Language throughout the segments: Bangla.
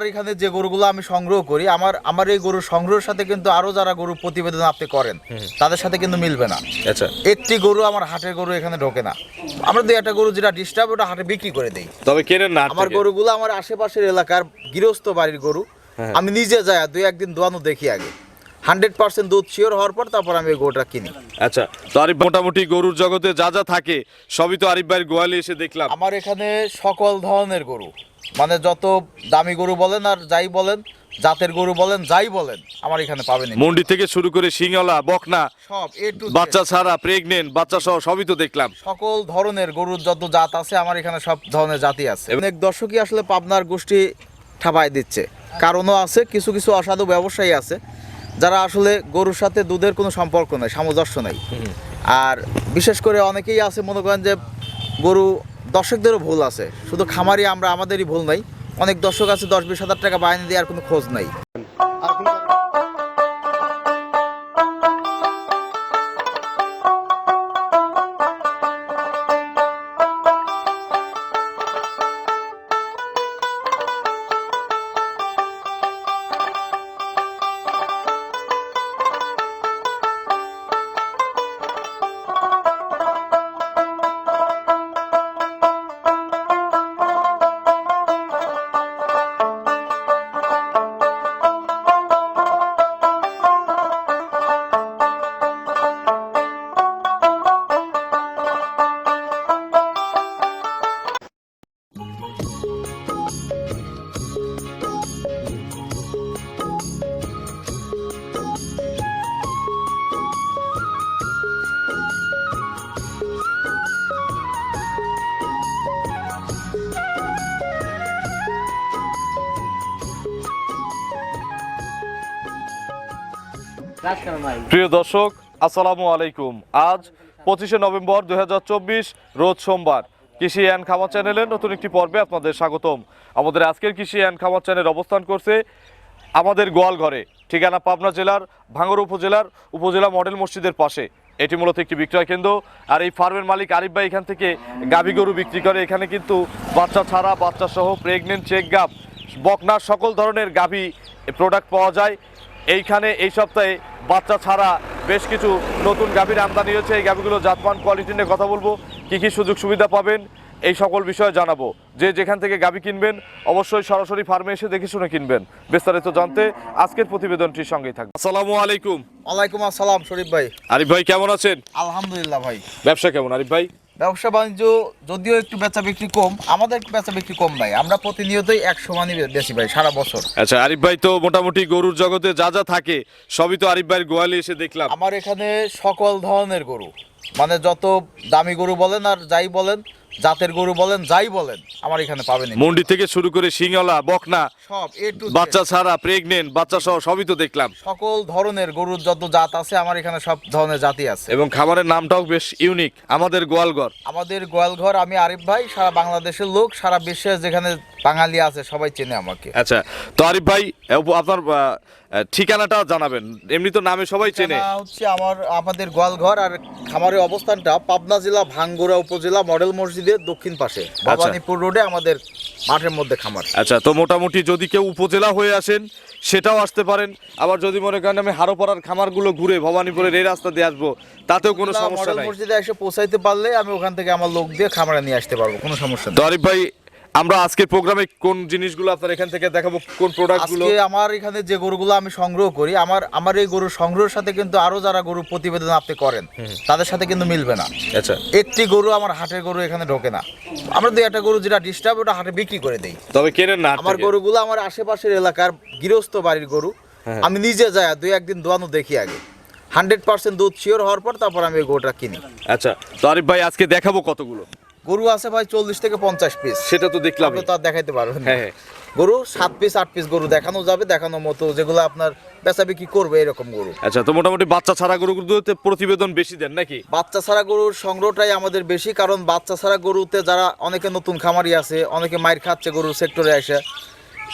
আমার এখানে যে গরুগুলো আমি সংগ্রহ করি আমার আমার এই গরুর সংগ্রহের সাথে কিন্তু আরও যারা গরু প্রতিবেদন আপনি করেন তাদের সাথে কিন্তু মিলবে না। আচ্ছা। একটি গরু আমার হাটের গরু এখানে ঢোকে না। আমরা দুই একটা গরু যেটা ডিস্টার্ব ওটা হাটে বিক্রি করে দেই। তবে কেনেন না আমার গরুগুলো আমার আশেপাশের এলাকার গৃহস্থ বাড়ির গরু। হ্যাঁ। আমি নিজে যাই দুই একদিন দোয়ানো দেখি আগে। হান্ড্রেড পার্সেন্ট দুধ শিওর হওয়ার পর তারপর আমি গরুটা কিনি। আচ্ছা তো আরিফ মোটামুটি গরুর জগতে যা যা থাকে সবই তো আরিফ ভাইয়ের গোয়ালে এসে দেখলাম। আমার এখানে সকল ধরনের গরু। মানে যত দামি গরু বলেন আর যাই বলেন জাতের গরু বলেন যাই বলেন আমার এখানে পাবেন। মন্ডি থেকে শুরু করে সিংহলা বকনা সব এ টু বাচ্চা ছাড়া প্রেগনেন্ট বাচ্চা সহ সবই তো দেখলাম। সকল ধরনের গরুর যত জাত আছে আমার এখানে সব ধরনের জাতি আছে। অনেক দর্শকই আসলে পাবনার গোষ্ঠী ঠাপায় দিচ্ছে। কারণও আছে কিছু কিছু অসাধু ব্যবসায়ী আছে যারা আসলে গরুর সাথে দুধের কোনো সম্পর্ক নেই সামঞ্জস্য নেই। আর বিশেষ করে অনেকেই আছে মনে করেন যে গরু দর্শকদেরও ভুল আছে। শুধু খামারি আমরা, আমাদেরই ভুল নাই। অনেক দর্শক আছে, দশ বিশ হাজার টাকা বায়না দেওয়ার কোনো খোঁজ নাই। প্রিয় দর্শক, আসসালামু আলাইকুম। আজ পঁচিশে নভেম্বর দু হাজার চব্বিশ, রোজ সোমবার। কৃষি অ্যান্ড খামার চ্যানেলের নতুন একটি পর্বে আপনাদের স্বাগতম। আমাদের আজকের কৃষি অ্যান্ড খামার চ্যানেল অবস্থান করছে আমাদের গোয়ালঘরে, ঠিকানা পাবনা জেলার, ভাঙ্গর উপজেলার, উপজেলা মডেল মসজিদের পাশে। এটি মূলত একটি বিক্রয় কেন্দ্র। আর এই ফার্মের মালিক আরিফ ভাই এখান থেকে গাভী গরু বিক্রি করে। এখানে কিন্তু বাচ্চা ছাড়া বাচ্চা সহ প্রেগনেন্ট চেক গাভ বকনার সকল ধরনের গাভী প্রোডাক্ট পাওয়া যায়। এইখানে এই সপ্তাহে বাচ্চা ছাড়া বেশ কিছু নতুন গাভীর আমদানি হয়েছে। এই গাভীগুলো জাতমান কোয়ালিটি নিয়ে কথা বলব। কী কী সুযোগ সুবিধা পাবেন এই সকল বিষয়ে জানাব। যে যেখান থেকে গাভী কিনবেন অবশ্যই সরাসরি ফার্মে এসে দেখে শুনে কিনবেন। বিস্তারিত জানতে আজকের প্রতিবেদনটির সঙ্গেই থাকবে আসসালামু আলাইকুম। ওয়ালাইকুম আসসালাম শরীফ ভাই। আরিফ ভাই কেমন আছেন? আলহামদুলিল্লাহ ভাই। ব্যবসা কেমন আরিফ ভাই? ব্যবসা বাণিজ্য যদিও একটু বেচা বিক্রি কম আমাদের একটু বেচা বিক্রি কম নাই আমরা প্রতিনিয়তই একশো মানই বেশি ভাই সারা বছর। আচ্ছা আরিফ ভাই তো মোটামুটি গরুর জগতে যা যা থাকে সবই তো আরিফ ভাইয়ের গোয়ালে এসে দেখলাম। আমার এখানে সকল ধরনের গরু। মানে যত দামি গরু বলেন আর যাই বলেন জাতের গরু বলেন যাই বলেন আমার এখানে পাবেন। মন্ডি থেকে শুরু করে সিংহলা বকনা সব এ টু বাচ্চা ছাড়া প্রেগনেন্ট বাচ্চা সহ সবই তো দেখলাম। সকল ধরনের গরুর যত জাত আছে আমার এখানে সব ধরনের জাতি আছে। এবং খামারের নামটাও বেশ ইউনিক আমাদের গোয়ালঘর। আমাদের গোয়ালঘর আমি আরিফ ভাই সারা বাংলাদেশের লোক সারা বিশ্বে যেখানে বাঙালি আছে সবাই চেনে আমাকে। আচ্ছা তো আরিফ ভাই আপনার ঠিকানাটা জানাবেন। এমনি তো নামে সবাই চেনে। হচ্ছে আমার আমাদের গোয়ালঘর আর খামারের অবস্থানটা পাবনা জেলা ভাঙ্গুড়া উপজেলা মডেল মসজিদের দক্ষিণ পাশে ভবানীপুর রোডে আমাদের মাঠের মধ্যে খামার। আচ্ছা তো মোটামুটি যদি কেউ উপজেলা হয়ে আসেন সেটাও আসতে পারেন। আবার যদি মনে করেন আমি হারোপাড়ার খামারগুলো ঘুরে ভবানীপুরের এই রাস্তা দিয়ে আসব তাতেও কোনো সমস্যা নাই। মসজিদে এসে পৌঁছাইতে পারলে আমি ওখান থেকে আমার লোক দিয়ে খামারে নিয়ে আসতে পারব কোনো সমস্যা নেই। তো আরিফ ভাই আমরা আজকের প্রোগ্রামে কোন জিনিসগুলো আপনার এখান থেকে দেখাবো? কোন প্রোডাক্টগুলো আজকে আমার এখানে যে গরুগুলো আমি সংগ্রহ করি আমার আমার এই গরুর সংগ্রহের সাথে কিন্তু আরও যারা গরু প্রতিবেদন আপনি করেন তাদের সাথে কিন্তু মিলবে না। আচ্ছা। একটি গরু আমার হাটের গরু এখানে ঢোকে না। আমরা দুই একটা গরু যেটা ডিস্টার্ব ওটা হাটে বিক্রি করে দেই। তবে কেনেন না আমার গরুগুলো আমার আশেপাশের এলাকার গৃহস্থ বাড়ির গরু। হ্যাঁ। আমি নিজে যাই দুই একদিন দোয়ানো দেখি আগে। হান্ড্রেড পার্সেন্ট দুধ শিওর হওয়ার পর তারপর আমি গরুটা কিনি। আচ্ছা তো আরিফ ভাই আজকে দেখাবো কতগুলো? গরু আছে ভাই চল্লিশ থেকে পঞ্চাশ পিস সেটা তো দেখলাম আপনি তো আর দেখাইতে পারবেন হ্যাঁ, হ্যাঁ। গরু সাত পিস আট পিস গরু দেখানো যাবে দেখানোর মতো যেগুলো আপনার বেচা বিক্রি করবে এরকম গরু। আচ্ছা তো মোটামুটি বাচ্চা ছাড়া গরুগুলোতে প্রতিবেদন বেশি দেন নাকি? বাচ্চা ছাড়া গরুর সংগ্রহটাই আমাদের বেশি কারণ বাচ্চা ছাড়া গরুতে যারা অনেকে নতুন খামারি আছে অনেকে মাইর খাচ্ছে গরুর সেক্টরে এসে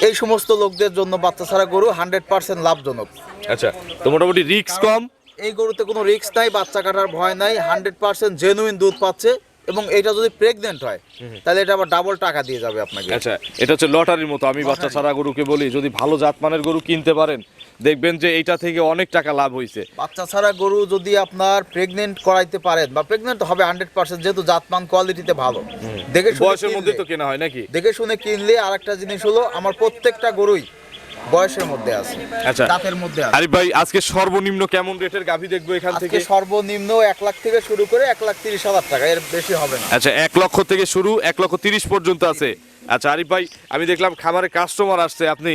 এই সমস্ত লোকদের জন্য বাচ্চা ছাড়া গরু হান্ড্রেড পার্সেন্ট লাভজনক। আচ্ছা তো মোটামুটি রিক্স কম? এই গরুতে কোনো রিস্ক নাই বাচ্চা কাটার ভয় নাই হান্ড্রেড পার্সেন্ট জেনুইন দুধ পাচ্ছে এবং এটা যদি প্রেগনেন্ট হয় তাহলে এটা আবার ডাবল টাকা দিয়ে যাবে আপনাকে। আচ্ছা এটা হচ্ছে লটারির মতো। আমি বাচ্চা ছাড়া গরুকে বলি যদি ভালো জাতমানের গরু কিনতে পারেন দেখবেন যে এইটা থেকে অনেক টাকা লাভ হয়েছে বাচ্চা ছাড়া গরু যদি আপনার প্রেগনেন্ট করাইতে পারেন বা প্রেগনেন্ট হবে হান্ড্রেড পার্সেন্ট যেহেতু জাতমান কোয়ালিটিতে ভালো। দেখে বয়সের মধ্যে তো কেনা হয় নাকি? দেখে শুনে কিনলে আরেকটা জিনিস হলো আমার প্রত্যেকটা গরুই বয়সের মধ্যে আছে। আচ্ছা। দাঁতের মধ্যে আছে। আরিফ ভাই আজকে সর্বনিম্ন কেমন রেটের গাভী দেখব এখান আজকে থেকে? সর্বনিম্ন এক লাখ থেকে শুরু করে এক লাখ তিরিশ হাজার টাকা এর বেশি হবে না। আচ্ছা এক লক্ষ থেকে শুরু এক লক্ষ তিরিশ পর্যন্ত আছে। আচ্ছা আরিফ ভাই আমি দেখলাম খামারে কাস্টমার আসছে আপনি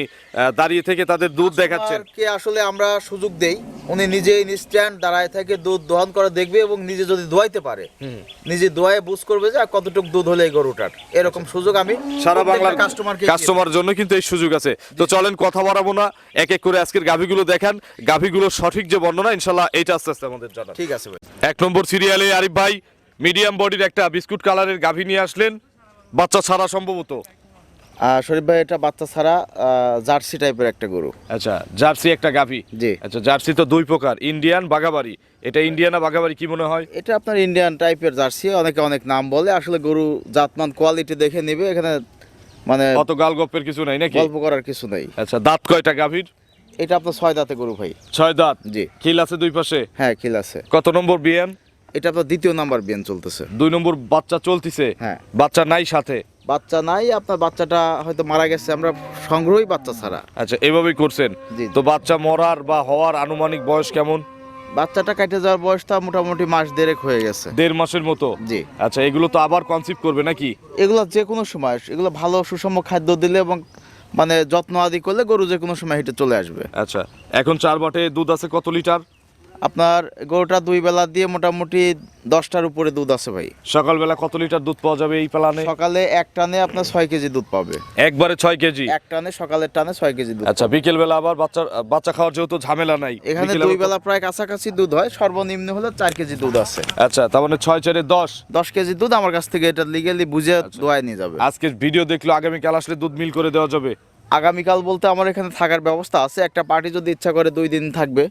দাঁড়িয়ে থেকে তাদের দুধ দেখাচ্ছেন। কে আসলে আমরা সুযোগ দেই উনি নিজে ইনস্ট্যান্ট দাঁড়ায় থেকে দুধ দহন করে দেখবে এবং নিজে যদি দোয়াইতে পারে নিজে দোয়ায় বুঝ করবে যে কতটুকু দুধ হলে এই গরুটার। এরকম সুযোগ আমি সারা বাংলার কাস্টমারকে কাস্টমার জন্য কিন্তু এই সুযোগ আছে। তো চলেন কথা বাড়াবো না এক এক করে আজকের গাভীগুলো দেখান। গাভীগুলোর সঠিক যে বর্ণনা ইনশাল্লাহ এইটা আস্তে আস্তে আমাদের জানা ঠিক আছে ভাই। এক নম্বর সিরিয়ালে আরিফ ভাই মিডিয়াম বডির একটা বিস্কুট কালারের গাভী নিয়ে আসলেন। বাচ্চা ছাড়া সম্ভবত? শরীফ ভাই এটা বাচ্চা ছাড়া জার্সি টাইপের একটা গরু। আচ্ছা জার্সি একটা গাভী? জি। আচ্ছা জার্সি তো দুই প্রকার ইন্ডিয়ান বাগাবাড়ি এটা ইন্ডিয়ানা বাগাবাড়ি কি মনে হয়? এটা আপনার ইন্ডিয়ান টাইপের জার্সি অনেকে অনেক নাম বলে। আসলে গরু জাতমান কোয়ালিটি দেখে নেবে এখানে মানে অত গাল গপ্পের কিছু নাই নাকি? গল্প করার কিছু নেই। আচ্ছা দাঁত কয়টা গাভীর? এটা আপনার ছয় দাঁতে গরু ভাই। ছয় দাঁত? জি। খিল আছে দুই পাশে? হ্যাঁ খিল আছে। কত নম্বর বিয়ান এটা আপনার দ্বিতীয় নাম্বার বিয়ান চলতেছে। দুই নম্বর বাচ্চা চলতিছে। হ্যাঁ। বাচ্চা নাই সাথে। বাচ্চা নাই আপনার বাচ্চাটা হয়তো মারা গেছে আমরা সংগ্রহই বাচ্চা ছাড়া। আচ্ছা এভাবেই করছেন। জি। তো বাচ্চা মরার বা হওয়ার আনুমানিক বয়স কেমন? বাচ্চাটা কাটে যাওয়ার বয়সটা মোটামুটি মাস দেড়েক হয়ে গেছে। দেড় মাসের মতো? জি। আচ্ছা এগুলো তো আবার কনসিভ করবে নাকি? এগুলো যে কোনো সময় এগুলো ভালো সুষম খাদ্য দিলে এবং মানে যত্ন আদি করলে গরু যে কোনো সময় হেঁটে চলে আসবে। আচ্ছা এখন চার বাটে দুধ আছে কত লিটার? আপনার গরুটা দুই বেলা দিয়ে মোটামুটি দশটার উপরে দুধ আছে ভাই। সকালবেলা কত লিটার দুধ পাওয়া যাবে এই প্লানে? সকালে এক টানে আপনার ছয় কেজি দুধ পাবে। একবারে ছয় কেজি? এক টানে সকালের টানে ছয় কেজি দুধ আচ্ছা বিকেল বেলা আবার বাচ্চা বাচ্চা খাওয়ার যেহেতু ঝামেলা নাই এখানে বিকেলে দুই আবার- বেলা প্রায় কাছাকাছি দুধ হয় সর্বনিম্ন হলে চার কেজি দুধ আছে। আচ্ছা তার মানে ছয় চারে দশ? দশ কেজি দুধ আমার কাছ থেকে এটা লিগেলি বুঝে আচ্ছা। দোয়ায় নিয়ে যাবে। আজকে ভিডিও দেখল আগামীকাল আসলে দুধ মিল করে দেওয়া যাবে। আগামীকাল বলতে আমার এখানে থাকার ব্যবস্থা আছে একটা পার্টি যদি ইচ্ছা করে দুই দিন থাকবে।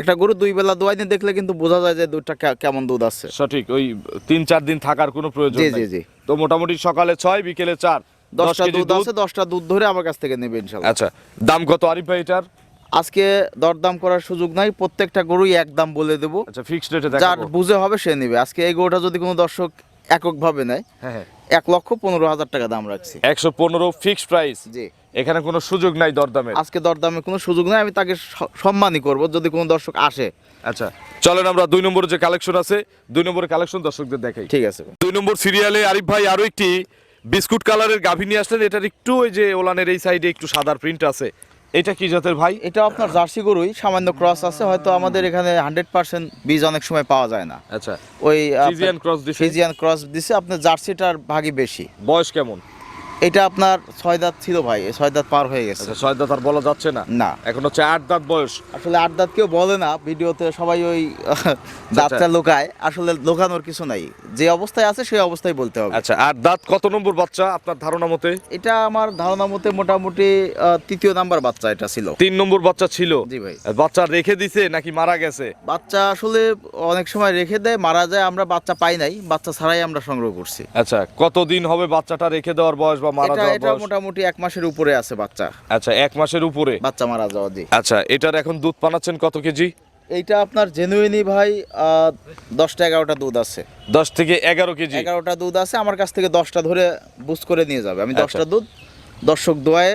একটা গরু দুই বেলা দোয়াই নিয়ে দেখলে কিন্তু বোঝা যায় যে দুধটা কেমন দুধ আছে। সঠিক ওই তিন চার দিন থাকার কোনো প্রয়োজন জি, নেই। জি, জি। তো মোটামুটি সকালে ছয় বিকেলে চার দশ দশটা দুধ আছে দশটা দুধ ধরে আমার কাছ থেকে নেবে ইনশাল্লাহ। আচ্ছা দাম কত আরিফ ভাই এটার? আজকে দরদাম করার সুযোগ নাই প্রত্যেকটা গরুই এক দাম বলে দেবো। আচ্ছা ফিক্সড রেটে যার বুঝে হবে সে নেবে। আজকে এই গরুটা যদি কোনো দর্শক এককভাবে নেয় হ্যাঁ হ্যাঁ। এক লক্ষ পনেরো হাজার টাকা দাম রাখছি। একশো পনেরো ফিক্সড প্রাইস জি। এখানে কোনো সুযোগ নাই দরদামের। আজকে দরদামে কোনো সুযোগ নেই আমি তাকে সম্মানই করব যদি কোনো দর্শক আসে। আচ্ছা চলেন আমরা দুই নম্বরে যে কালেকশন আছে দুই নম্বরের কালেকশন দর্শকদের দেখাই। ঠিক আছে। দুই নম্বর সিরিয়ালে আরিফ ভাই আরও একটি বিস্কুট কালারের গাভী নিয়ে আসলেন। এটার একটু ওই যে ওলানের এই সাইডে একটু সাদার প্রিন্ট আছে। এটা কি জাতের ভাই? এটা আপনার জার্সি গরুই সামান্য ক্রস আছে হয়তো আমাদের এখানে হান্ড্রেড পার্সেন্ট বীজ অনেক সময় পাওয়া যায় না। আচ্ছা। ওই ফিজিয়ান ক্রস দিছে? ফিজিয়ান ক্রস দিছে আপনার জার্সিটার ভাগই বেশি। বয়স কেমন? এটা আপনার ছয় দাঁত ছিল ভাই ছয় দাঁত পার হয়ে গেছে। আচ্ছা ছয় দাঁত আর বলা যাচ্ছে না? না। এখন হচ্ছে আট দাঁত বয়স। আসলে আট দাঁত কেউ বলে না ভিডিওতে সবাই ওই দাঁতটা লোকায়। আসলে লোকানোর কিছু নাই। যে অবস্থায় আছে সেই অবস্থায় বলতে হবে। আচ্ছা আট দাঁত কত নম্বর বাচ্চা আপনার ধারণা মতে? এটা আমার ধারণা মতে মোটামুটি তৃতীয় নাম্বার বাচ্চা এটা ছিল। তিন নম্বর বাচ্চা ছিল? জি ভাই। বাচ্চা রেখে দিছে নাকি মারা গেছে? বাচ্চা আসলে অনেক সময় রেখে দেয় মারা যায় আমরা বাচ্চা পাই নাই। বাচ্চা ছাড়াই আমরা সংগ্রহ করছি। আচ্ছা কতদিন হবে বাচ্চাটা রেখে দেওয়ার বয়স বা মারা এটা যাওয়ার এটা মোটামুটি এক মাসের উপরে আছে বাচ্চা। আচ্ছা এক মাসের উপরে? বাচ্চা মারা যাওয়া জি আচ্ছা এটার এখন দুধ পানাচ্ছেন কত কেজি? এইটা আপনার জেনুইনি ভাই দশটা এগারোটা দুধ আছে। দশ থেকে এগারো কেজি? এগারোটা দুধ আছে আমার কাছ থেকে দশটা ধরে বুঝ করে নিয়ে যাবে। আমি আচ্ছা। দশটা দুধ দর্শক দোয়ায়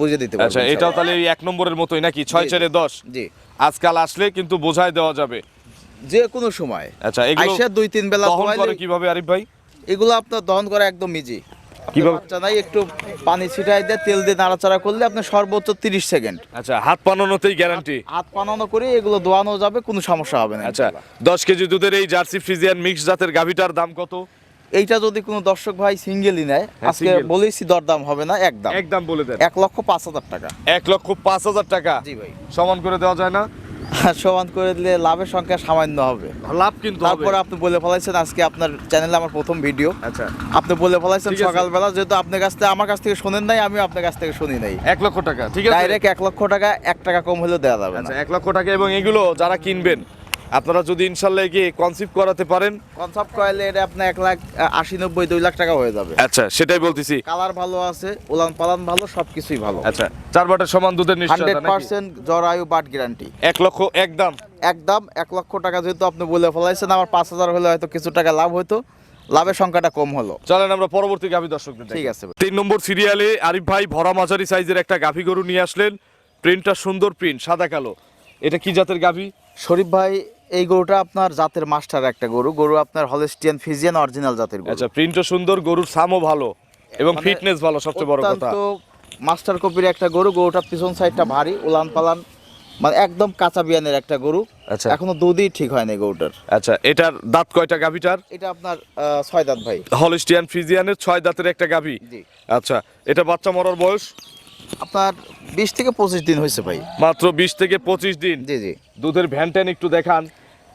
বুঝে দিতে পারব আচ্ছা এটাও তাহলে এক নম্বরের মতোই নাকি? ছয় চারে দশ? জি। আজকাল আসলে কিন্তু বোঝায় দেওয়া যাবে। যে কোনো সময়। আচ্ছা এগুলো দুই তিন বেলা কীভাবে আরিফ ভাই? এগুলো আপনার দহন করা একদম ইজি কীভাবে? নাই একটু পানি ছিটাই দিয়ে তেল দিয়ে নাড়াচাড়া করলে আপনি সর্বোচ্চ তিরিশ সেকেন্ড। আচ্ছা হাত পানানোতেই গ্যারান্টি হাত পানানো করে এগুলো দোয়ানো যাবে কোনো সমস্যা হবে না আচ্ছা। দশ কেজি দুধের এই জার্সি ফ্রিজিয়ান মিক্স জাতের গাভিটার দাম কত? এইটা যদি কোনো দর্শক ভাই সিঙ্গেলই নেয় হ্যাঁ, আজকে single। বলেছি দরদাম হবে না একদম। একদম বলে দেন। এক লক্ষ পাঁচ হাজার টাকা। এক লক্ষ পাঁচ হাজার টাকা। জি ভাই। সমান করে দেওয়া যায় না। সমান করে দিলে লাভের সংখ্যা সামান্য হবে। লাভ কিন্তু তারপরে আপনি বলে ফেলাইছেন আজকে আপনার চ্যানেলে আমার প্রথম ভিডিও আচ্ছা। আপনি বলে ফেলাইছেন সকালবেলা যেহেতু আপনার কাছ থেকে আমার কাছ থেকে শোনেন নাই আমি আপনার কাছ থেকে শুনি নাই। এক লক্ষ টাকা ঠিক আছে? ডাইরেক্ট এক লক্ষ টাকা এক টাকা কম হলেও দেওয়া যাবে আচ্ছা এক লক্ষ টাকা এবং এগুলো যারা কিনবেন আপনারা যদি ইনশাল্লাহ গিয়ে কনসিভ করাতে পারেন। কনসাপ্ট কয়েলে এটা আপনার এক লাখ আশি নব্বই দুই লাখ টাকা হয়ে যাবে। আচ্ছা সেটাই বলতেছি। কালার ভালো আছে উলান পালান ভালো সবকিছুই ভালো। আচ্ছা চার বাটার সমান দুধের হান্ড্রেড নিশ্চয়তা নাকি? পার্সেন্ট জরায়ু বাট গ্যারান্টি এক লক্ষ একদম একদম এক লক্ষ টাকা যেহেতু আপনি বলে ফেলাইছেন আমার পাঁচ হাজার হলে হয়তো কিছু টাকা লাভ হতো লাভের সংখ্যাটা কম হলো। চলেন আমরা পরবর্তী গাভী দর্শকদের ঠিক আছে। তিন নম্বর সিরিয়ালে আরিফ ভাই ভরা মাঝারি সাইজের একটা গাভী গরু নিয়ে আসলেন। প্রিন্টটা সুন্দর প্রিন্ট সাদা কালো। এটা কি জাতের গাভী? শরীফ ভাই এই গরুটা আপনার জাতের মাস্টার একটা গরু। গরু আপনার হলস্টিয়ান ফিজিয়ান অরিজিনাল জাতের গরু। আচ্ছা প্রিন্টও সুন্দর গরুর সামও ভালো এবং মানে ফিটনেস ভালো সবচেয়ে বড় কথা। অত্যন্ত মাস্টার কপির একটা গরু। গরুটা পিছন সাইডটা ভারী উলান পালান মানে একদম কাঁচা বিয়ানের একটা গরু। আচ্ছা। এখনও দুধই ঠিক হয়নি গরুটার। আচ্ছা এটার দাঁত কয়টা গাভীটার এটা আপনার ছয় দাঁত ভাই। হলিস্টিয়ান ফ্রিজিয়ানের ছয় দাঁতের একটা গাভী। জি। আচ্ছা এটা বাচ্চা মরার বয়স? আপনার বিশ থেকে পঁচিশ দিন হয়েছে ভাই। মাত্র বিশ থেকে পঁচিশ দিন? জি জি। দুধের ভ্যান ট্যান একটু দেখান।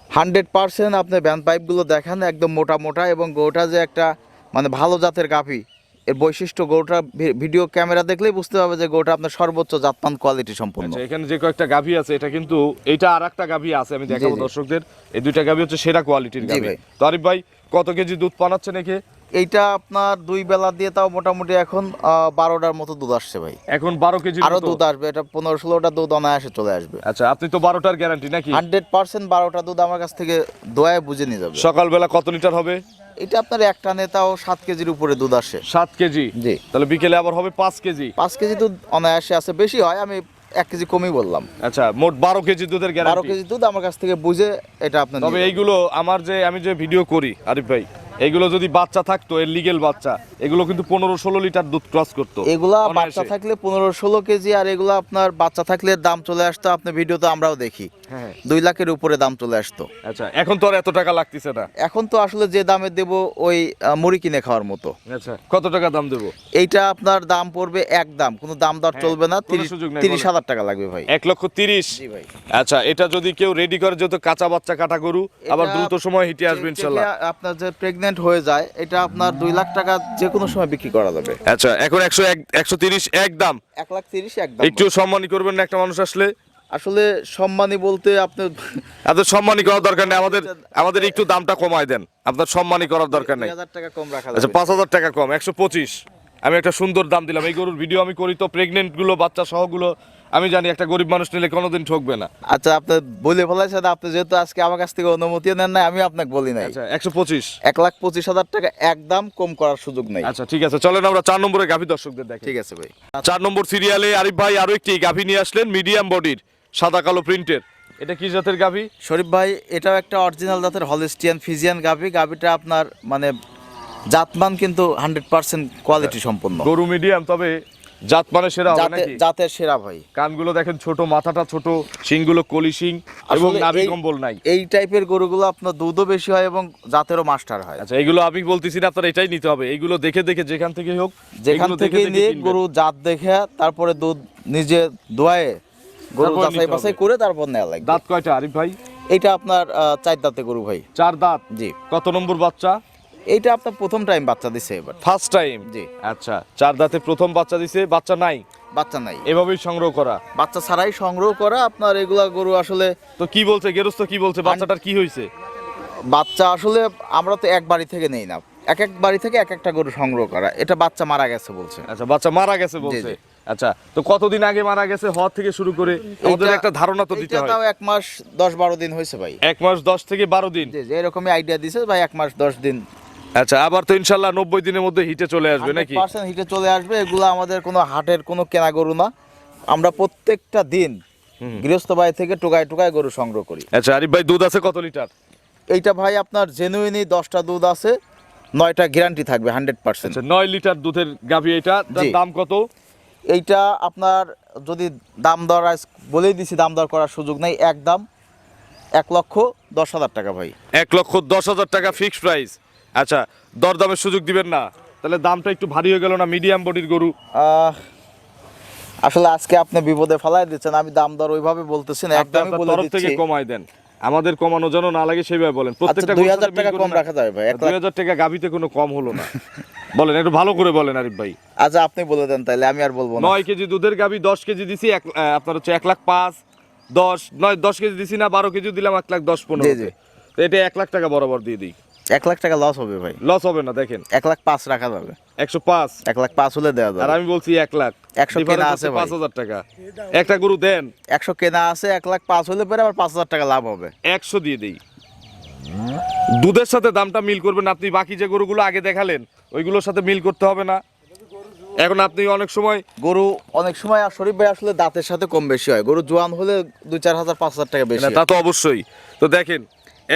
হান্ড্রেড পার্সেন্ট আপনি ব্যান পাইপগুলো দেখান একদম মোটা মোটা এবং গরুটা যে একটা মানে ভালো জাতের গাভী। এর বৈশিষ্ট্য গরুটা ভিডিও ক্যামেরা দেখলেই বুঝতে হবে যে গরুটা আপনার সর্বোচ্চ জাতমান কোয়ালিটি সম্পন্ন। আচ্ছা এখানে যে কয়েকটা গাভী আছে এটা কিন্তু এটা আর একটা গাভী আছে আমি দেখাবো দর্শকদের। এই দুইটা গাভী হচ্ছে সেরা কোয়ালিটির গাভী। ভাই। তো আরিফ ভাই কত কেজি দুধ পানাচ্ছে নাকি এইটা আপনার দুই বেলা দিয়ে তাও মোটামুটি এখন বারোটার মতো দুধ আসছে ভাই। এখন বারো কেজি আরও দুধ আসবে এটা পনেরো ষোলোটা দুধ অনায়াসে চলে আসবে। আচ্ছা আপনি তো বারোটার গ্যারান্টি নাকি? হান্ড্রেড পার্সেন্ট বারোটা দুধ আমার কাছ থেকে দোয়ায় বুঝে নিয়ে যাবে। সকালবেলা কত লিটার হবে? এটা আপনার একটা নেতাও সাত কেজির উপরে দুধ আসে। সাত কেজি? জি। তাহলে বিকেলে আবার হবে পাঁচ কেজি? পাঁচ কেজি দুধ অনায়াসে আছে। বেশি হয় আমি এক কেজি কমই বললাম। আচ্ছা মোট বারো কেজি দুধের বারো কেজি দুধ আমার কাছ থেকে বুঝে এটা আপনার তবে এইগুলো আমার যে আমি যে ভিডিও করি আরিফ ভাই এইগুলো যদি বাচ্চা থাকতো এর লিগেল বাচ্চা এগুলো কিন্তু পনেরো ষোলো লিটার দুধ ক্রস করতো। এগুলা। বাচ্চা থাকলে পনেরো ষোলো কেজি আর এগুলা আপনার বাচ্চা থাকলে দাম চলে আসতো আপনার ভিডিওতে আমরাও দেখি। হ্যাঁ দুই লাখের উপরে দাম চলে আসতো। আচ্ছা এখন তো আর এত টাকা লাগতেছে না। এখন তো আসলে যে দামে দেব ওই মুড়ি কিনে খাওয়ার মতো। আচ্ছা কত টাকা দাম দেবো? এইটা আপনার দাম পড়বে এক দাম কোনো দাম দর হ্যাঁ, চলবে না। তিরিশ তিরিশ হাজার টাকা লাগবে ভাই। এক লক্ষ তিরিশ? ভাই। আচ্ছা এটা যদি কেউ রেডি করে যেহেতু কাঁচা বাচ্চা কাটা গরু আবার দ্রুত সময় হিটে আসবে ইনশাল্লাহ। আপনার যে প্রেগনেন্ট হয়ে যায় এটা আপনার দুই লাখ টাকা যে কোনো সময় বিক্রি করা যাবে। আচ্ছা এখন একশো এক একশো তিরিশ এক দাম? এক লাখ তিরিশ একদম একটু সম্মানই করবেন না একটা মানুষ আসলে? আসলে সম্মানী বলতে আপনি এত সম্মানী করার দরকার নেই। আমাদের আমাদের একটু দামটা কমায় দেন। আপনার সম্মানী করার দরকার নেই। হাজার টাকা কম রাখা আচ্ছা পাঁচ হাজার টাকা কম একশো পঁচিশ। আমি একটা সুন্দর দাম দিলাম। এই গরুর ভিডিও আমি করি তো প্রেগনেন্টগুলো বাচ্চা সহগুলো আমি জানি একটা গরিব মানুষ নিলে কোনোদিন ঠকবে না। আচ্ছা আপনি বলে ফেলাইছেন আপনি যেহেতু আজকে আমার কাছ থেকে অনুমতিও নেন নাই আমি আপনাকে বলি নাই। আচ্ছা একশো পঁচিশ। এক লাখ পঁচিশ হাজার টাকা একদম কম করার সুযোগ নেই। আচ্ছা ঠিক আছে চলেন আমরা চার নম্বরে গাভী দর্শকদের দেখি ঠিক আছে ভাই। চার নম্বর সিরিয়ালে আরিফ ভাই আরও একটি গাভী নিয়ে আসলেন মিডিয়াম বডির সাদা কালো প্রিন্টের এটা কি জাতের গাভী? শরীফ ভাই এটাও একটা অরিজিনাল জাতের হলিস্টিয়ান ফিজিয়ান গাভি। গাভিটা আপনার মানে জাতমান কিন্তু হান্ড্রেড পার্সেন্ট কোয়ালিটি সম্পন্ন। গরু মিডিয়াম তবে জাত মানে সেরা হবে নাকি? জাতের সেরা ভাই। কানগুলো দেখেন ছোট মাথাটা ছোট শিংগুলো কলি শিং এবং নাভি কম্বল নাই। এই টাইপের গরুগুলো আপনার দুধও বেশি হয় এবং জাতেরও মাস্টার হয়। আচ্ছা এগুলো আমি বলতেছি না আপনার এটাই নিতে হবে। এইগুলো দেখে দেখে যেখান থেকে হোক যেখান থেকে নিয়ে গরু জাত দেখে তারপরে দুধ নিজে দোয়ায়ে গরু যাচাই বাছাই করে তারপর নেওয়া লাগবে। দাঁত কয়টা আরিফ ভাই? এটা আপনার চার দাঁতে গরু ভাই। চার দাঁত? জি। কত নম্বর বাচ্চা? এইটা আপনার প্রথম টাইম বাচ্চা দিছে এবার। First time ji. আচ্ছা চার দাঁতে প্রথম বাচ্চা দিছে বাচ্চা নাই? বাচ্চা নাই। এভাবেই সংগ্রহ করা? বাচ্চা ছাড়াই সংগ্রহ করা আপনার এগুলা গরু আসলে তো কি বলছে গেরস্ত কি বলছে বাচ্চাটার কি হয়েছে বাচ্চা আসলে আমরা তো এক বাড়ি থেকে নেই না। এক এক বাড়ি থেকে এক একটা গরু সংগ্রহ করা এটা বাচ্চা মারা গেছে বলছে। আচ্ছা বাচ্চা মারা গেছে বলছে। আচ্ছা তো কতদিন আগে মারা গেছে হওয়ার থেকে শুরু করে? ওদের একটা ধারণা তো দিতে হয়। তাও এক মাস দশ বারো দিন হয়েছে ভাই। এক মাস দশ থেকে বারো দিন? এরকমই আইডিয়া দিছে ভাই এক মাস দশ দিন আচ্ছা আবার তো ইনশাল্লাহ নব্বই দিনের মধ্যে হিটে চলে আসবে নাকি? পার্সেন্ট হিটে চলে আসবে এগুলো আমাদের কোনো হাটের কোনো কেনা গরু না। আমরা প্রত্যেকটা দিন গৃহস্থ বাড়ি থেকে টোকায় টোকায় গরু সংগ্রহ করি। আচ্ছা আরিফ ভাই দুধ আছে কত লিটার? এইটা ভাই আপনার জেনুইনই দশটা দুধ আছে নয়টা গ্যারান্টি থাকবে হান্ড্রেড পার্সেন্ট। আচ্ছা নয় লিটার দুধের গাভী এটা দাম কত? এইটা আপনার যদি দাম দর বলেই দিছি দাম দর করার সুযোগ নেই এক দাম এক লক্ষ দশ হাজার টাকা ভাই। এক লক্ষ দশ হাজার টাকা ফিক্সড প্রাইস আচ্ছা দরদামের সুযোগ দিবেন না। তাহলে দামটা একটু ভারী হয়ে গেল না মিডিয়াম বডির গরু? আসলে আজকে আপনি বিপদে ফেলাই দিচ্ছেন আমি দাম দর ওইভাবে বলতেছি না আপনি একদমই বলে তরফ থেকে দিচ্ছি। কমায় দেন। আমাদের কমানো যেন না লাগে সেইভাবে বলেন। আচ্ছা প্রত্যেকটা দুই গরুর হাজার সাথে টাকা কম রাখা যাবে ভাই এক দুই লাখ হাজার টাকা গাভিতে কোনো কম হলো না। বলেন একটু ভালো করে বলেন আরিফ ভাই। আচ্ছা আপনি বলে দেন তাইলে আমি আর বলব না। নয় কেজি দুধের গাভি দশ কেজি দিছি এক আপনার হচ্ছে এক লাখ পাঁচ দশ নয় দশ কেজি দিছি না বারো কেজি দিলাম এক লাখ দশ পনেরো জি, জি। এটা এক লাখ টাকা বরাবর দিয়ে দিই। এক লাখ টাকা লস হবে ভাই। লস হবে না দেখেন। এক লাখ পাঁচ রাখা যাবে। একশো পাঁচ। এক লাখ পাঁচ হলে দেওয়া যাবে। আর আমি বলছি এক লাখ। 100 কেনা আছে পাঁচ হাজার টাকা। একটা গরু দেন। একশো কেনা আছে এক লাখ পাঁচ হলে পরে আবার পাঁচ হাজার টাকা লাভ হবে। একশো দিয়ে দিই। দুধের সাথে দামটা মিল করবেন। আপনি বাকি যে গরুগুলো আগে দেখালেন ওইগুলোর সাথে মিল করতে হবে না। এখন আপনি অনেক সময় গরু অনেক সময় আর শরীফ ভাই আসলে দাঁতের সাথে কম বেশি হয়। গরু জোয়ান হলে দুই চার হাজার পাঁচ হাজার টাকা বেশি তা তো অবশ্যই। তো দেখেন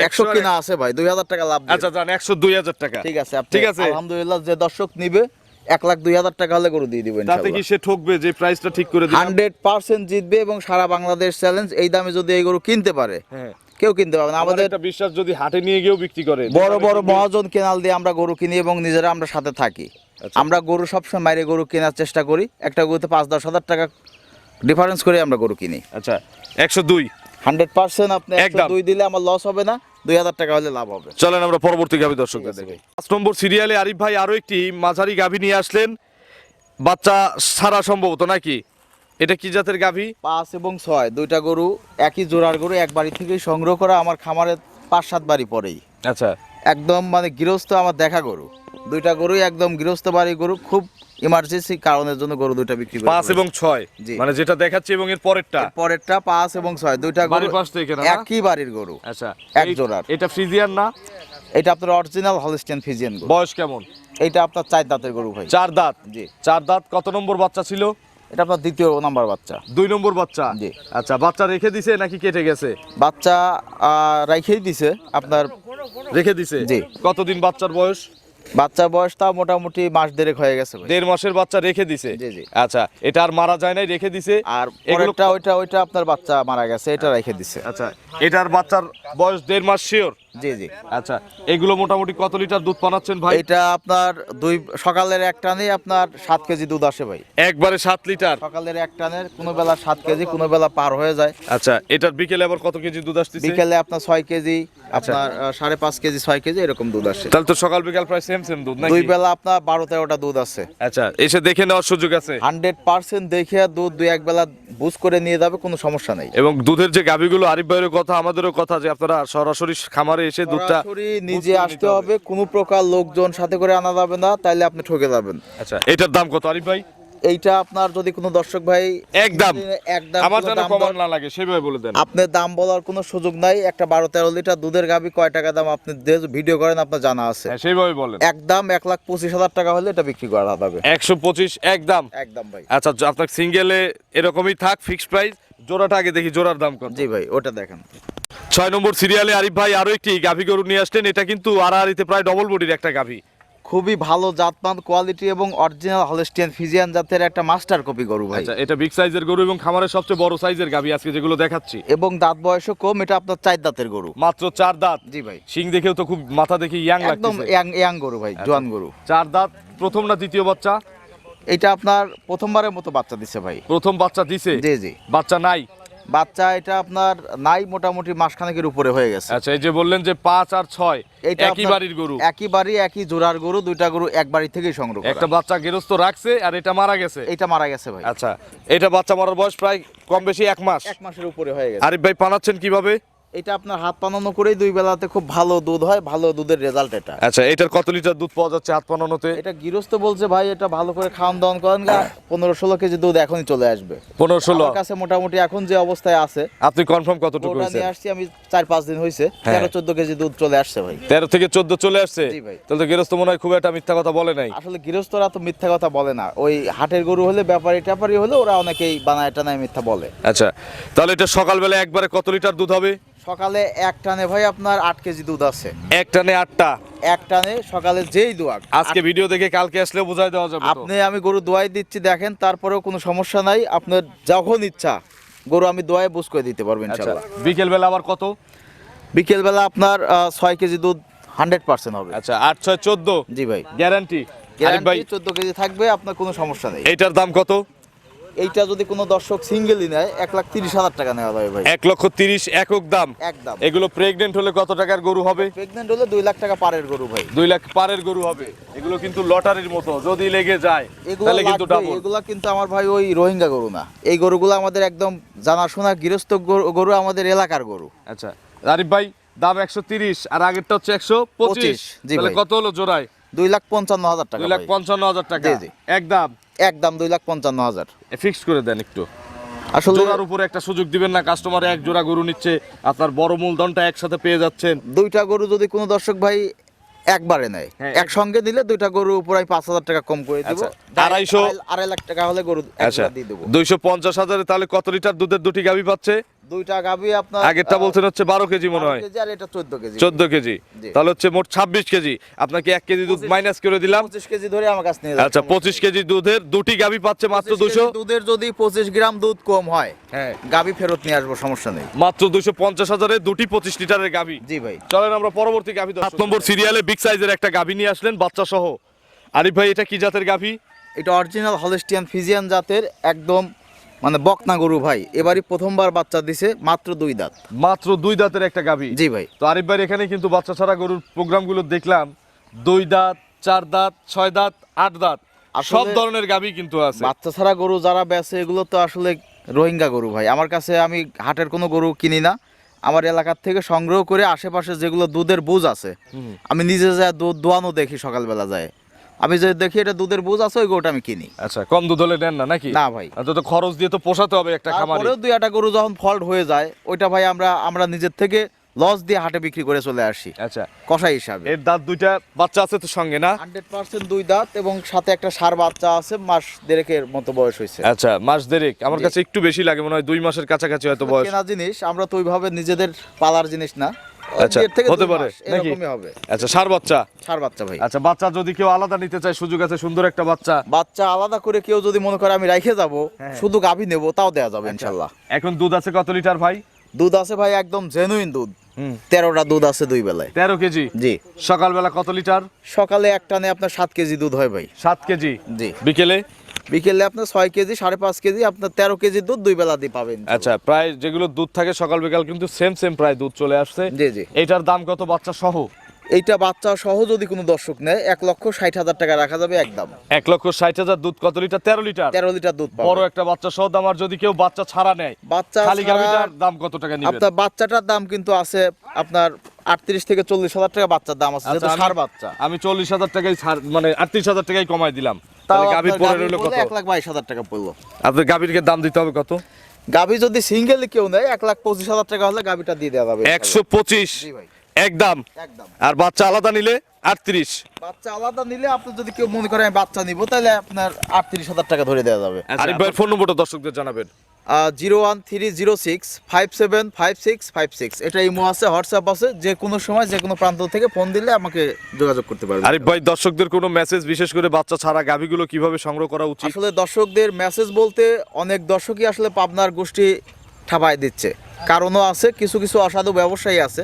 একশো কেনা আছে ভাই দুই হাজার টাকা লাভ আচ্ছা যান একশো দুই হাজার টাকা। ঠিক আছে ঠিক আছে? আলহামদুলিল্লাহ যে দর্শক নিবে এক লাখ দুই হাজার টাকা হলে গরু দিয়ে দিবেন তাতে কি সে ঠকবে যে প্রাইসটা ঠিক করে হান্ড্রেড পার্সেন্ট জিতবে এবং সারা বাংলাদেশ চ্যালেঞ্জ এই দামে যদি এই গরু কিনতে পারে হ্যাঁ। কেউ কিনতে পারবে না। আমাদের আমাদের একটা বিশ্বাস যদি হাটে নিয়ে গিয়েও বিক্রি করে বড় বড় মহাজন কেনাল দিয়ে আমরা গরু কিনি এবং নিজেরা আমরা সাথে থাকি। আচ্ছা। আমরা গরু সবসময় মাইরে গরু কেনার চেষ্টা করি। একটা গরুতে পাঁচ দশ হাজার টাকা ডিফারেন্স করে আমরা গরু কিনি। আচ্ছা একশো দুই। হান্ড্রেড পার্সেন্ট আপনি একদম। দুই দিলে আমার লস হবে না দুই হাজার টাকা হলে লাভ হবে। চলেন আমরা পরবর্তী গাভী দর্শকদের দেখি। পাঁচ নম্বর সিরিয়ালে আরিফ ভাই আরও একটি মাঝারি গাভী নিয়ে আসলেন। বাচ্চা সারা সম্ভবত নাকি? এটা কি জাতের গাভী? পাঁচ এবং ছয় দুইটা গরু একই জোড়ার গরু এক বাড়ি থেকেই সংগ্রহ করা আমার খামারে পাঁচ সাত বাড়ি পরেই। আচ্ছা। একদম মানে গৃহস্থ আমার দেখা গরু। দুইটা গরুই একদম গৃহস্থ বাড়ি গরু খুব ইমার্জেন্সি কারণের জন্য গরু দুইটা বিক্রি করে পাঁচ এবং ছয়। মানে যেটা দেখাচ্ছি এবং এর পরেরটা। পরেরটা পাঁচ এবং ছয়। দুইটা গরু পাশ থেকে? একই বাড়ির গরু। আচ্ছা। এক জোড়ার। এটা ফ্রিজিয়ান না? এটা আপনার অরিজিনাল হলিস্টিয়ান ফিজিয়ান গরু। বয়স কেমন? এটা আপনার চার দাঁতের গরু ভাই। চার দাঁত? জি। চার দাঁত কত নম্বর বাচ্চা ছিল? এটা আপনার দ্বিতীয় নাম্বার বাচ্চা। দুই নম্বর বাচ্চা? জি। আচ্ছা বাচ্চা রেখে দিছে নাকি কেটে গেছে? বাচ্চা আহ, রাইখেই দিছে। আপনার রেখে দিছে? জি। কতদিন বাচ্চার বয়স? বাচ্চা বয়স বয়সটা মোটামুটি মাস দেড়েক হয়ে গেছে দেড় মাসের বাচ্চা রেখে দিছে? জি, জি। আচ্ছা এটা আর মারা যায় নাই রেখে দিছে? আর পরেরটা ওইটা ওইটা আপনার বাচ্চা মারা গেছে এটা রেখে দিছে। আচ্ছা এটার বাচ্চার বয়স দেড় মাস শিওর জি জি। আচ্ছা এগুলো মোটামুটি কত লিটার দুধ পানাচ্ছেন ভাই? এটা আপনার দুই সকালের এক টানে আপনার সাত কেজি দুধ আসে ভাই। একবারে সাত লিটার? সকালের এক টানের কোনো বেলা সাত কেজি কোনো বেলা পার হয়ে যায়। আচ্ছা এটার বিকেলে আবার কত কেজি দুধ আসতেছে? বিকেলে আপনার ছয় কেজি আচ্ছা। আপনার সাড়ে পাঁচ কেজি ছয় কেজি এরকম দুধ আসে। তাহলে তো সকাল বিকাল প্রায় সেম সেম দুধ নাকি? দুই বেলা আপনার বারো তেরোটা দুধ আছে। আচ্ছা এসে দেখে নেওয়ার সুযোগ আছে? হান্ড্রেড পার্সেন্ট দেখে দুধ দুই এক বেলা বুঝ করে নিয়ে যাবে কোনো সমস্যা নেই। এবং দুধের যে গাভীগুলো আরিফ ভাইয়ের কথা আমাদেরও কথা যে আপনারা সরাসরি খামারে এসে দুধটা নিজে আসতে হবে। কোনো প্রকার লোকজন সাথে করে আনা যাবে না তাইলে আপনি ঠকে যাবেন। আচ্ছা এটার দাম কত আরিফ ভাই? এইটা আপনার যদি কোনো দর্শক ভাই একদম একদম আমার কোনো যেন কমান না লাগে সেভাবে বলে দেন। আপনার দাম বলার কোনো সুযোগ নাই একটা বারো তেরো লিটার দুধের গাবি কয় টাকা দাম আপনি ভিডিও করেন আপনার জানা আছে। হ্যাঁ সেইভাবে বলেন। একদম এক লাখ পঁচিশ হাজার টাকা হলে এটা বিক্রি করা যাবে। একশো পঁচিশ একদম একদম ভাই। আচ্ছা আপনার সিঙ্গেলে এরকমই থাক ফিক্সড প্রাইস জোড়াটা আগে দেখি জোড়ার দাম কত? জি ভাই ওটা দেখেন। ছয় নম্বর সিরিয়ালে আরিফ ভাই আরও একটি গাভী গরু নিয়ে আসলেন। এটা কিন্তু আড়াআড়িতে প্রায় ডবল বডির একটা গাভী। খুবই ভালো জাতমান কোয়ালিটি এবং অরিজিনাল হলস্টিয়ান ফিজিয়ান জাতের একটা মাস্টার কপি গরু ভাই। আচ্ছা এটা বিগ সাইজের গরু এবং খামারের সবচেয়ে বড় সাইজের গাভী আজকে যেগুলো দেখাচ্ছি। এবং দাঁত বয়সও কম এটা আপনার চার দাঁতের গরু। মাত্র চার দাঁত। জি ভাই। সিং দেখেও তো খুব মাথা দেখি ইয়াং একদম লাগছে ইয়াং ইয়াং গরু ভাই জোয়ান গরু। চার দাঁত প্রথম না দ্বিতীয় বাচ্চা? এটা আপনার প্রথমবারের মতো বাচ্চা দিছে ভাই। প্রথম বাচ্চা দিছে? জি জি। বাচ্চা নাই? বাচ্চা এটা আপনার নাই মোটামুটি মাসখানেকের উপরে হয়ে গেছে। আচ্ছা এই যে বললেন যে পাঁচ আর ছয় একই বাড়ির গরু? একই বাড়ি একই জোড়ার গরু দুইটা গরু এক বাড়ি থেকেই সংগ্রহ একটা বাচ্চা গেরস্ত রাখছে আর এটা মারা গেছে? এটা মারা গেছে ভাই। আচ্ছা এটা বাচ্চা মারার বয়স প্রায় কম বেশি এক মাস? এক মাসের উপরে হয়ে গেছে। আরিফ ভাই পানাচ্ছেন কীভাবে? এটা আপনার হাত পানানো করেই দুই বেলাতে খুব ভালো দুধ হয় ভালো দুধের রেজাল্ট এটা। আচ্ছা এটার কত লিটার দুধ পাওয়া যাচ্ছে হাত পানানোতে এটা গৃহস্থ বলছে ভাই এটা ভালো করে খাওয়ান দাওয়ান করেন পনেরো ষোলো কেজি দুধ এখনই চলে আসবে। পনেরো ষোলো? কাছে মোটামুটি এখন যে অবস্থায় আছে আপনি কনফার্ম কতটুকু নিয়ে আসছি আমি চার পাঁচ দিন হয়েছে হ্যাঁ। তেরো চোদ্দ কেজি দুধ চলে আসছে ভাই। তেরো থেকে চোদ্দ চলে আসছে। তাহলে তো গৃহস্থ মনে হয় খুব একটা মিথ্যা কথা বলে নাই। আসলে গৃহস্থরা তো মিথ্যা কথা বলে না। ওই হাটের গরু হলে ব্যাপারী ট্যাপারি হলে ওরা অনেকেই বানায় টানায় মিথ্যা বলে। আচ্ছা তাহলে এটা সকালবেলা একবারে কত লিটার দুধ হবে? সকালে এক টানে ভাই আপনার আট কেজি দুধ আছে। এক টানে আটটা? এক টানে সকালে যেই দোয়াক আজকে ভিডিও দেখে কালকে আসলে বোঝাই দেওয়া যাবে আপনি আমি গরু দোয়াই দিচ্ছি দেখেন তারপরেও কোনো সমস্যা নাই। আপনার যখন ইচ্ছা গরু আমি দোয়াই বুঝ করে দিতে পারব আচ্ছা। ইনশাল্লাহ। বিকেল বেলা আবার কত? বিকেলবেলা আপনার ছয় কেজি দুধ হান্ড্রেড পার্সেন্ট হবে। আচ্ছা আট ছয় চোদ্দ? জি ভাই। গ্যারান্টি? গ্যারান্টি চোদ্দ কেজি থাকবে আপনার কোনো সমস্যা নেই। এটার দাম কত? এইটা যদি কোনো দর্শক সিঙ্গেলই নেয় এক লাখ তিরিশ হাজার টাকা নেওয়া যাবে ভাই। এক লক্ষ তিরিশ একক দাম। একদম। এগুলো প্রেগনেন্ট হলে কত টাকার গরু হবে? প্রেগনেন্ট হলে দুই লাখ টাকা পারের গরু ভাই। দুই লাখ পারের গরু হবে। এগুলো কিন্তু লটারির মতো যদি লেগে যায় তাহলে কিন্তু ডাবল এগুলা কিন্তু আমার ভাই ওই রোহিঙ্গা গরু না। এই গরুগুলো আমাদের একদম জানাশোনা গৃহস্থ গরু- আমাদের এলাকার গরু। আচ্ছা আরিফ ভাই দাম একশো তিরিশ আর আগেরটা হচ্ছে একশো পঁচিশ। 25, জি তাহলে ভাই। কত হলো জোড়ায়? দুই লাখ পঞ্চান্ন হাজার টাকা দুই লাখ পঞ্চান্ন হাজার টাকা? জি, জি। একদম? একদম দুই লাখ পঞ্চান্ন হাজার। ফিক্স করে দেন একটু। আসলে জোড়ার উপরে একটা সুযোগ দিবেন না কাস্টমার এক জোড়া গরু নিচ্ছে আপনার বড় মূলধনটা একসাথে পেয়ে যাচ্ছেন। দুইটা গরু যদি কোনো দর্শক ভাই একবারে নেয় হ্যাঁ, একসঙ্গে দিলে দুইটা গরু উপরে পাঁচ হাজার টাকা কম করে দিব। আচ্ছা, আড়াইশো- আড়াই- আড়াই লাখ টাকা হলে গরু আচ্ছা দিয়ে দেবো। দুইশো পঞ্চাশ হাজারে তাহলে কত লিটার দুধের দুটি গাভি পাচ্ছে? দুইটা গাবি আপনার আগেরটা বলছেন হচ্ছে বারো কেজি মনে হয়। কেজি আর এটা চোদ্দ কেজি। চোদ্দ কেজি। তাহলে হচ্ছে মোট ছাব্বিশ কেজি। আপনাকে এক কেজি দুধ মাইনাস করে দিলাম। পঁচিশ কেজি ধরে আমার কাছে নিয়ে আচ্ছা পঁচিশ কেজি দুধের দুটি গাভি পাচ্ছে মাত্র 25 দুশো। দুধের যদি পঁচিশ গ্রাম দুধ কম হয় হ্যাঁ। গাবি ফেরত নিয়ে আসব সমস্যা নেই। মাত্র দুশো পঞ্চাশ হাজারে দুটি পঁচিশ লিটারের গাভি। জি ভাই। চলেন আমরা পরবর্তী গাভি সাত নম্বর সিরিয়ালে বিগ সাইজের একটা গাভি নিয়ে আসলেন বাচ্চা সহ আরিফ ভাই এটা কি জাতের গাভি? এটা অরিজিনাল হলেস্টিয়ান ফিজিয়ান জাতের একদম মানে বকনা গরু ভাই এবারই প্রথমবার বাচ্চা দিছে মাত্র দুই দাঁত। মাত্র দুই দাঁতের একটা গাভি। জি ভাই। তো আরিফ ভাই এখানে কিন্তু বাচ্চা ছাড়া গরুর প্রোগ্রামগুলো দেখলাম। দুই দাঁত চার দাঁত ছয় দাঁত আট দাঁত সব ধরনের গাভি কিন্তু আছে। বাচ্চা ছাড়া গরু যারা বেচে এগুলো তো আসলে রোহিঙ্গা গরু ভাই। আমার কাছে আমি হাটের কোনো গরু কিনি না। আমার এলাকার থেকে সংগ্রহ করে আশেপাশে যেগুলো দুধের বুঝ আছে আমি নিজে যা দুধ দোয়ানো দেখি সকালবেলা যায়। আমি যে দেখি এটা দুধের বুঝ আছে ওই গরুটা আমি কিনি। আচ্ছা কম দুধ হলে নেন না নাকি? না ভাই। অন্তত খরচ দিয়ে তো পোষাতে হবে একটা খামারে। দুই একটা গরু যখন ফল্ট হয়ে যায় ওইটা ভাই আমরা আমরা নিজের থেকে লস দিয়ে হাটে বিক্রি করে চলে আসি। আচ্ছা। কষাই হিসাবে। এর দাঁত দুইটা বাচ্চা আছে তো সঙ্গে না? হান্ড্রেড পার্সেন্ট দুই দাঁত এবং সাথে একটা সার বাচ্চা আছে মাস দেড়েকের মতো বয়স হয়েছে। আচ্ছা মাস দেড়েক। আমার কাছে একটু বেশি লাগে মনে হয় দুই মাসের কাছাকাছি হয়তো বয়স। কেনা জিনিস আমরা তো ওইভাবে নিজেদের পালার জিনিস না। আচ্ছা, হতে পারে, নাকি? আচ্ছা সার বাচ্চা? সার বাচ্চা ভাই। আচ্ছা বাচ্চা যদি কেউ আলাদা নিতে চায় সুযোগ আছে সুন্দর একটা বাচ্চা? বাচ্চা আলাদা করে কেউ যদি মনে করে আমি রাইখে যাব হ্যাঁ। শুধু গাভী নেব তাও দেওয়া যাবে ইনশাল্লাহ। এখন দুধ আছে কত লিটার ভাই? দুধ আছে ভাই একদম জেনুইন দুধ। তেরোটা দুধ আছে দুই বেলায়। তেরো কেজি? জি। সকালবেলা কত লিটার? সকালে এক টানে আপনার সাত কেজি দুধ হয় ভাই। সাত কেজি? জি। বিকেলে? বিকেলে আপনার ছয় কেজি সাড়ে পাঁচ কেজি আপনার তেরো কেজি দুধ দুই বেলা দিয়ে পাবেন। আচ্ছা প্রায় যেগুলো দুধ থাকে সকাল বিকাল কিন্তু সেম সেম প্রায় দুধ চলে আসছে। জি জি। এটার দাম কত বাচ্চা সহ? এইটা বাচ্চা সহ যদি কোনো দর্শক নেয় এক লক্ষ ষাট হাজার টাকা রাখা যাবে একদম। এক লক্ষ ষাট হাজার দুধ কত লিটার? তেরো লিটার? তেরো লিটার দুধ বড় একটা বাচ্চা সহ দাম আর যদি কেউ বাচ্চা ছাড়া নেয় বাচ্চা খালি গাভিটার দাম কত টাকা নিবে আপনার বাচ্চাটার দাম কিন্তু আছে আপনার আটত্রিশ থেকে চল্লিশ হাজার টাকা বাচ্চার দাম আছে যেহেতু আচ্ছা, সার আমি- বাচ্চা। আমি চল্লিশ হাজার টাকাই ছাড় মানে আটত্রিশ হাজার টাকাই কমাই দিলাম। তাহলে গাভীর পরে রইল কত? এক লাখ বাইশ হাজার টাকা পড়ল। আপনার গাভিরকে দাম দিতে হবে কত? গাভী যদি সিঙ্গেল কেউ নেয় এক লাখ পঁচিশ হাজার টাকা হলে গাভীটা দিয়ে দেওয়া যাবে একশো পঁচিশ। ভাই। একদম। একদম। আর বাচ্চা আলাদা নিলে আটত্রিশ। বাচ্চা আলাদা নিলে আপনি যদি কেউ মনে করে আমি বাচ্চা নিব তাহলে আপনার আটত্রিশ হাজার টাকা ধরে দেওয়া যাবে। আরিফ ভাইয়ের ফোন নম্বরটা দর্শকদের জানাবেন। Zero one three zero six five seven five six five six. এটা ইমো আছে হোয়াটসঅ্যাপ আছে যে কোনো সময় যে কোনো প্রান্ত থেকে ফোন দিলে আমাকে যোগাযোগ করতে পারবে আরিফ ভাই দর্শকদের কোনো মেসেজ বিশেষ করে বাচ্চা ছাড়া গাভিগুলো কীভাবে সংগ্রহ করা উচিত? আসলে দর্শকদের মেসেজ বলতে অনেক দর্শকই আসলে পাবনার গোষ্ঠী ঠাপায় দিচ্ছে। কারণও আছে কিছু কিছু অসাধু ব্যবসায়ী আছে।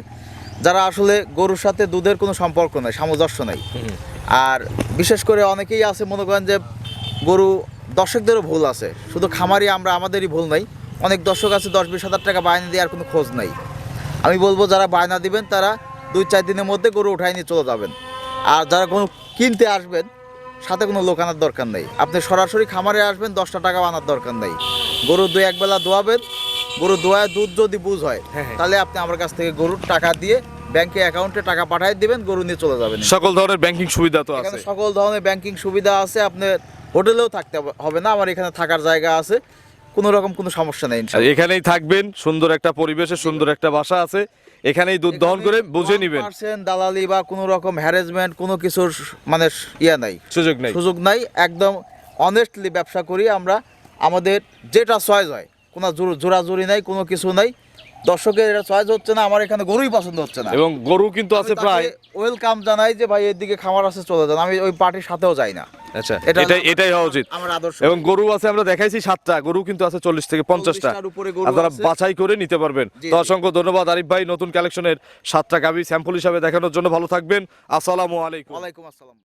যারা আসলে গরুর সাথে দুধের কোনো সম্পর্ক নেই সামঞ্জস্য নেই। আর বিশেষ করে অনেকেই আছে মনে করেন যে গরু দর্শকদেরও ভুল আছে। শুধু খামারি আমরা আমাদেরই ভুল নাই। অনেক দর্শক আছে দশ বিশ হাজার টাকা বায়না দেওয়ার কোনো খোঁজ নাই। আমি বলব যারা বায়না দিবেন তারা দুই চার দিনের মধ্যে গরু উঠাই নিয়ে চলে যাবেন। আর যারা কোনো কিনতে আসবেন সাথে কোনো লোক আনার দরকার নেই। আপনি সরাসরি খামারে আসবেন দশটা টাকা আনার দরকার নেই। গরু দুই একবেলা দোয়াবেন গরু দোয়ায় দুধ যদি বুঝ হয় হ্যাঁ, হ্যাঁ। তাহলে আপনি আমার কাছ থেকে গরুর টাকা দিয়ে ব্যাংকে অ্যাকাউন্টে টাকা পাঠিয়ে দিবেন গরু নিয়ে চলে যাবেন। সকল ধরনের ব্যাংকিং সুবিধা তো আছে। সকল ধরনের ব্যাংকিং সুবিধা আছে আপনি হোটেলেও থাকতে হবে- না আমার এখানে থাকার জায়গা আছে কোনো রকম কোনো সমস্যা নেই এখানেই থাকবেন সুন্দর একটা পরিবেশে সুন্দর একটা বাসা আছে এখানেই দুধ দহন করে বুঝে নিবেন। 1% দালালি বা কোনো রকম হ্যারাসমেন্ট কোনো কিছুর মানে ইয়া নাই। সুযোগ নেই। সুযোগ নাই একদম অনেস্টলি ব্যবসা করি আমরা আমাদের যেটা চয়েস হয় কোনো জোর- জোরাজুরি নাই কোনো কিছু নাই। দর্শকের এটা চয়েস হচ্ছে না আমার এখানে গরুই পছন্দ হচ্ছে না। এবং গরু কিন্তু আছে প্রায় ওয়েলকাম জানাই যে ভাই এদিকে খামার আছে চলে যান। আমি ওই পার্টির সাথেও যাই না। আচ্ছা এটাই এটাই হওয়া উচিত। আমার আদর্শ। এবং গরু আছে আমরা দেখাইছি সাতটা গরু কিন্তু আছে চল্লিশ থেকে পঞ্চাশটা। 40টার উপরে গরু আপনারা বাছাই করে নিতে পারবেন। তো অসংখ্য ধন্যবাদ। আরিফ ভাই নতুন কালেকশনের সাতটা গাভি স্যাম্পল হিসাবে দেখানোর জন্য ভালো থাকবেন। আসসালামু আলাইকুম। আসসালাম।